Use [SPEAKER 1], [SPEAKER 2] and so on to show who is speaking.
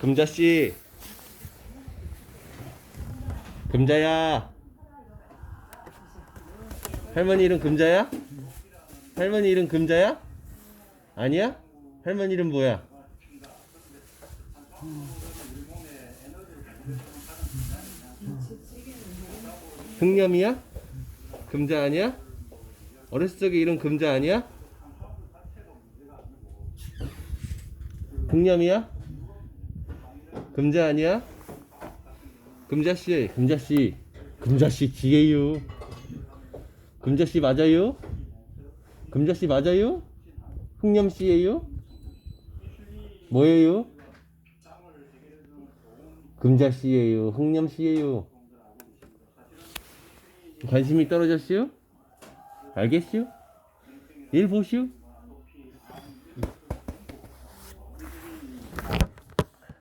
[SPEAKER 1] 금자씨. 금자야. 할머니 이름 금자야? 할머니 이름 금자야? 아니야? 할머니 이름 뭐야? 흑념이야? 금자 아니야? 어렸을 적에 이름 금자 아니야? 흑념이야? 금자 아니야? 금자씨, 금자씨, 금자씨 지혜유. 금자씨 맞아요? 금자씨 맞아요? 흑념씨예요? 뭐예요? 금자씨예요? 흑념씨예요? 관심이 떨어졌슈? 알겠슈? 일 보슈?